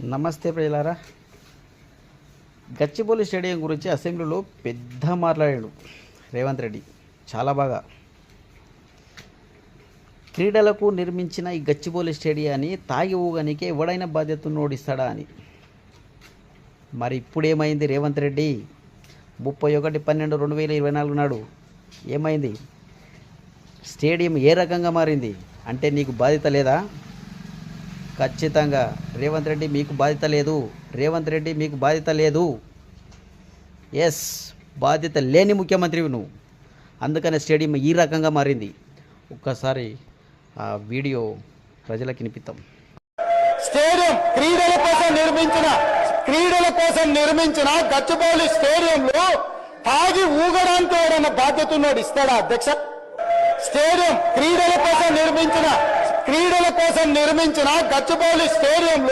నమస్తే ప్రజలారా గచ్చిబౌలి స్టేడియం గురించి అసెంబ్లీలో పెద్ద మాట్లాడాడు రేవంత్ రెడ్డి. చాలా బాగా. క్రీడలకు నిర్మించిన ఈ గచ్చిబౌలి స్టేడియాన్ని తాగి ఊగనికే ఎవడైనా బాధ్యతను నోడిస్తాడా అని. మరి ఇప్పుడేమైంది రేవంత్ రెడ్డి? ముప్పై ఒకటి పన్నెండు రెండు వేల ఇరవై నాలుగు నాడు ఏమైంది? స్టేడియం ఏ రకంగా మారింది? అంటే నీకు బాధ్యత లేదా? ఖచ్చితంగా. రేవంత్ రెడ్డి మీకు బాధ్యత లేదు. రేవంత్ రెడ్డి మీకు బాధ్యత లేదు. ఎస్ బాధ్యత లేని ముఖ్యమంత్రివి నువ్వు అందుకనే స్టేడియం ఈ రకంగా మారింది. ఒక్కసారి ఆ వీడియో ప్రజలకు వినిపిద్దాం. స్టేడియం క్రీడల కోసం నిర్మించిన క్రీడల కోసం నిర్మించిన గచ్చిబౌలి స్టేడియంలో తాగి ఊగడానికి ఎవరైనా బాధ్యత ఉన్నోడు ఇస్తాడా అధ్యక్ష? స్టేడియం క్రీడల కోసం నిర్మించిన క్రీడల కోసం నిర్మించిన గచ్చిబౌలి స్టేడియంలో